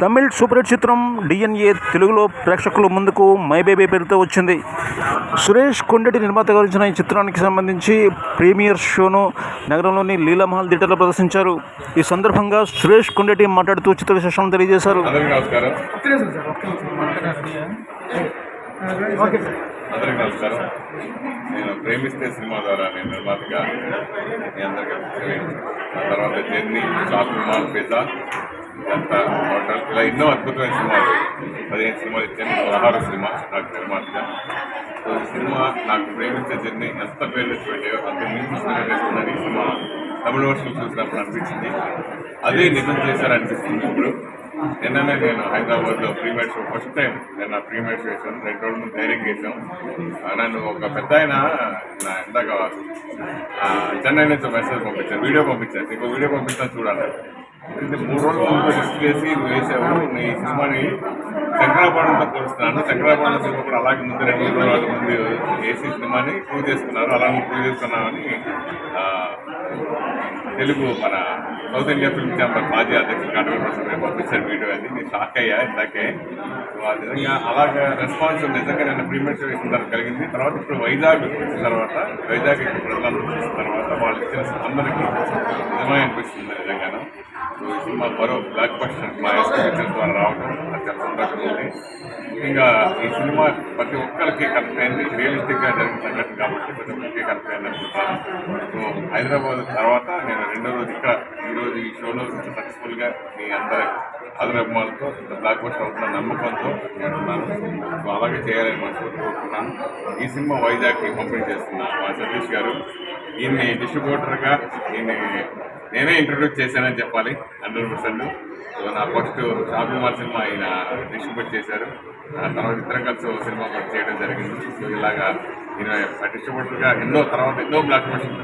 Tamil super hit చిత్రం DNA తెలుగులో ప్రేక్షకుల ముందుకు మై బేబీ పేరుతో వచ్చింది. సురేష్ కొండటి నిర్మాత గారించిన ఈ చిత్రానికి సంబంధించి ప్రీమియర్ షోను నగరంలోని లీలామహల్ థియేటర్లో ప్రదర్శించారు. ఈ సందర్భంగా సురేష్ కొండటి మాట్లాడుతూ చిత్ర విశేషాలను తెలియజేశారు. అందరికీ నమస్కారం. ఒక్క నిమిషం సార్ ఒక్క నిమిషం ఓకే సార్. అందరికీ నమస్కారం. నేను ప్రేమిస్తే సినిమా ద్వారా నేను నిర్మాతగా మీ అందరికీ తర్వాత జర్నీ షాపింగ్ మాల్ పిజ్జా ఇదంతా హోటల్ ఇలా ఎన్నో అద్భుతమైన సినిమాలు. పదిహేను సినిమాలు ఇచ్చాను పదహారు సినిమా నాకు నిర్మాతగా సో ఈ సినిమా నాకు ప్రేమించే జర్నీ ఎంత పేరు తెచ్చిపెట్టాయో అంత మించి సినిమా చేసుకున్నాను ఈ సినిమా తమిళ వర్షం చూసినప్పుడు అనిపించింది. అదే నిజం చేశారనిపిస్తుంది ఇప్పుడు. నిన్ననే నేను హైదరాబాద్లో ప్రీమియర్ షో ఫస్ట్ టైం నేను నా ప్రీమియర్ షో వేసాను రెండు రోజుల ముందు డైరెక్ట్ చేసాం నన్ను ఒక పెద్ద ఆయన నా ఇందాక చెన్నై నుంచి మెసేజ్ పంపించాను వీడియో పంపించాను ఇంకో వీడియో పంపిస్తాను చూడాలి. అంటే మూడు రోజుల ముందు రిస్క్ చేసి నువ్వు వేసావు సినిమాని శంకరాభరణంతో పోలుస్తున్నాను శంకరాభరణం సినిమా కూడా అలాగే ముందు రెండు మూడు రోజుల ముందు వేసి సినిమాని ప్రూవ్ చేసుకున్నారు. అలాగే ప్రూవ్ చేసుకున్నావని తెలుగు మన సౌత్ ఇండియా ఫిల్మ్ ఛాంబర్ మాజీ అధ్యక్షుడు కడవల ప్రసాద్ పంపించారు వీడియో అది. నేను షాక్ అయ్యా ఇందాకే. సో ఆ అలాగా రెస్పాన్స్ నిజంగా నేను ప్రీమియర్ షో ఇచ్చిన తర్వాత కలిగింది. తర్వాత ఇప్పుడు వైజాగ్ వచ్చిన తర్వాత వైజాగ్ ఇక్కడ ప్రజలందరూ చూసిన తర్వాత వాళ్ళు ఇచ్చిన అందరికీ నిజమే అనిపిస్తుంది నిజంగా. ఈ సినిమా మరో బ్లాక్ బస్టర్ మా ఎస్పీఎస్ ద్వారా రావడం నాకు చాలా సంతోషంగా ఉంది ముఖ్యంగా ఈ సినిమా ప్రతి ఒక్కరికి కనెక్ట్ అయింది. రియలిస్టిక్గా జరిగిన సంఘటన కాబట్టి ప్రతి ఒక్కరికి కనెక్ట్ అయింది అనుకుంటాను సో హైదరాబాద్ తర్వాత నేను రెండో రోజు ఇక్కడ ఈ ఈ షోలో సక్సెస్ఫుల్గా మీ అందరి అభిమానులతో బ్లాక్ బస్టర్ అవుతున్న నమ్మకంతో నేను ఉన్నాను సో అలాగే చేయాలని మనస్ఫూర్తి కోరుకుంటున్నాను. ఈ సినిమా వైజాగ్కి పంపిణీ చేస్తున్నాను మా సతీష్ గారు ఈయన్ని డిస్ట్రిబ్యూటర్గా ఈయన్ని నేనే ఇంట్రడ్యూస్ చేశానని చెప్పాలి హండ్రెడ్ పర్సెంట్. సో నా ఫస్ట్ షాపింగ్ మాల్ సినిమా ఆయన డిస్ట్రిబ్యూట్ చేశారు. ఆ తర్వాత ఇద్దరం కలిసి ఒక సినిమా కూడా చేయడం జరిగింది. సో ఇలాగా ఈయన డిస్ట్రిబ్యూటర్గా ఎన్నో తర్వాత ఎన్నో బ్లాక్ బస్టర్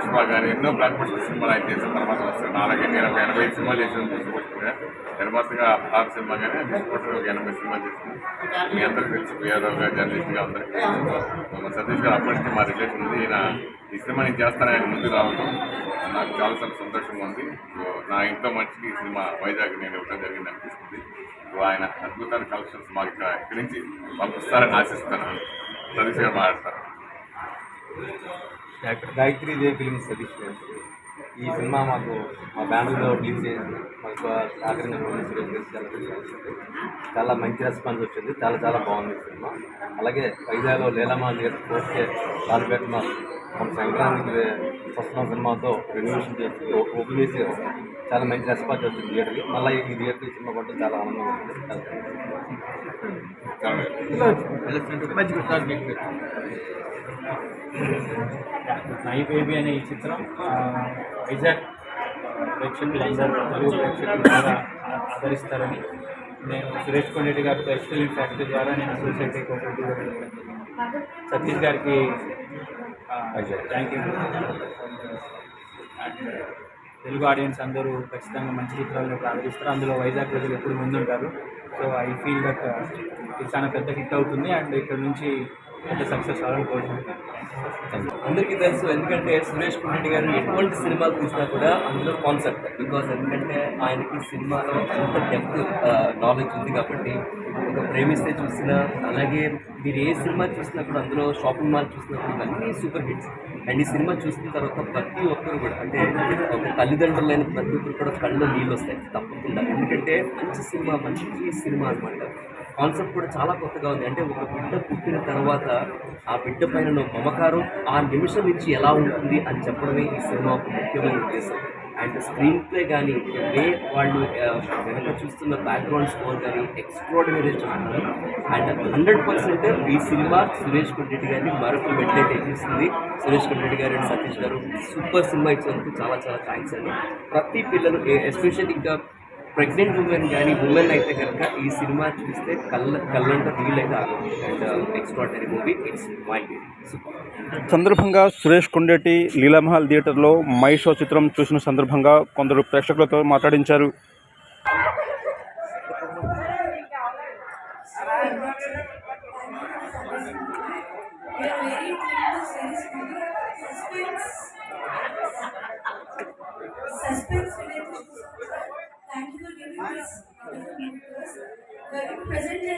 పుష్ప కానీ ఎన్నో బ్లాక్ బస్టర్ సినిమాలు ఆయన చేసిన తర్వాత వస్తాను అలాగే ఎనభై ఎనభై సినిమాలు చేసిన డిస్ట్రిబ్యూటర్గా నిర్మాతగా ఆరు సినిమా కానీ డిస్ట్రిబ్యూటర్ ఒక ఎనభై సినిమాలు చేసింది మీ అందరికీ తెలుసు పిఆర్ఓగా జర్నలిస్ట్గా అందరికీ తెలుసు. సతీష్ గారు అప్పటికి మా రిలేషన్ ఉంది. ఈయన ఈ సినిమా నేను చేస్తాను ఆయన ముందు రావడం నాకు చాలా చాలా సంతోషంగా ఉంది. సో నా ఇంట్లో మనిషికి ఈ సినిమా వైజాగ్ నేను ఇవ్వడం జరిగింది అనిపిస్తుంది. ఆయన అద్భుతమైన కలెక్షన్స్ మాకు ఇక్కడ ఇక్కడి నుంచి పంపిస్తారని ఆశిస్తాను సతీష్ గారు మాట్లాడతారు. డాక్టర్ గాయత్రి దేవి ఫిలిం సతీష్ ఈ సినిమా మాకు మా ఫ్యామిలీలో రిలీజ్ చేసింది మాకు గారు చాలా మంచి రెస్పాన్స్ వచ్చింది. చాలా చాలా బాగుంది సినిమా. అలాగే వైజాగ్లో లీలమ్మ థియేటర్ పోస్టే లాల్పేట మా మన సంక్రాంతికి వస్తున్న సినిమాతో రెన్యూషన్ చేసి ఓపెన్ చేసి చాలా మంచి రెస్పాన్స్ వచ్చింది థియేటర్కి. మళ్ళీ ఈ థియేటర్ సినిమా కొట్టడం చాలా ఆనందంగా ఉంది. చాలా మై బేబీ అనే ఈ చిత్రం వైజాగ్ వైజాగ్ ప్రేక్షకులందరూ తెలుగు ప్రేక్షకులు ద్వారా ఆదరిస్తారని నేను సురేష్ కొండెడ్డి గారితో ఎక్స్పీరియన్స్ ఫ్యాక్టరీ ద్వారా నేను సొసైటీ కోఆపరేటివ్ సతీష్ గారికి thank you and Telugu audience అందరూ ఖచ్చితంగా మంచి చిత్రాలను ప్రారంభిస్తారు అందులో వైజాగ్ ప్రజలు ఎప్పుడు ముందుంటారు. సో ఐ ఫీల్ దట్ ఇది చాలా పెద్ద హిట్ అవుతుంది. అండ్ ఇక్కడ నుంచి పెద్ద సక్సెస్ అవ్వాలని కోరుకుంటున్నాను. అందరికీ తెలుసు ఎందుకంటే సురేష్ రెడ్డి గారు ఎటువంటి సినిమాలు తీసినా కూడా అందులో కాన్సెప్ట్ బికాస్ ఎందుకంటే ఆయనకి సినిమాలో అంత డెప్త్ నాలెడ్జ్ ఉంది కాబట్టి ఒక ప్రేమిస్తే చూసినా అలాగే మీరు ఏ సినిమా చూసినా కూడా అందులో షాపింగ్ మాల్ చూసినప్పుడు ఇవన్నీ సూపర్ హిట్స్ అండ్ ఈ సినిమా చూసిన తర్వాత ప్రతి ఒక్కరు కూడా అంటే ఒక తల్లిదండ్రులైన ప్రతి ఒక్కరు కూడా కళ్ళు నీళ్ళు వస్తాయి తప్పకుండా. ఎందుకంటే మంచి సినిమా మంచి సినిమా అనమాట కాన్సెప్ట్ కూడా చాలా కొత్తగా ఉంది. అంటే ఒక బిడ్డ పుట్టిన తర్వాత ఆ బిడ్డ పైన ఉన్న మమకారం ఆ నిమిషం నుంచి ఎలా ఉంటుంది అని చెప్పడమే ఈ సినిమా ఒక ముఖ్యమైన ఉద్దేశం. అండ్ స్క్రీన్ ప్లే కానీ వే వాళ్ళు వెనక చూస్తున్న బ్యాక్గ్రౌండ్ స్కోర్ కానీ ఎక్స్ట్రాడినరీ చూస్తున్నారు అండ్ హండ్రెడ్ పర్సెంట్ ఈ సినిమా సురేష్ కొండ్రెడ్డి గారిని మరొక మెడ్డే తెప్పిస్తుంది సురేష్ కొండ్రెడ్డి గారు అండ్ సతీష్ గారు సూపర్ సినిమా ఇచ్చినందుకు చాలా చాలా థ్యాంక్స్ అండి. ప్రతి పిల్లలు ఎస్పెషల్ ఇంకా ప్రెగ్నెంట్ ఉమెన్ కానీ ఉమెన్ అయితే కనుక ఈ సినిమా చూస్తే కళ్ళ కళ్ళంట నీళ్ళు అయితే and extraordinary movie it's my సందర్భంగా సురేష్ కొండేటి లీలామహల్ థియేటర్లో మై షో చిత్రం చూసిన సందర్భంగా కొందరు ప్రేక్షకులతో మాట్లాడించారు.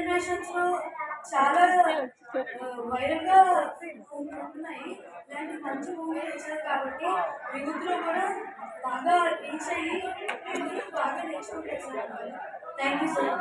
జనరేషన్స్లో చాలా వైరల్గా ఉంటున్నాయి ఇలాంటి మంచి మూవీ చేశారు కాబట్టి యూత్లో కూడా బాగా రీచ్ అయ్యి బాగా నేర్చుకుంటారు సార్ థ్యాంక్ యూ సార్.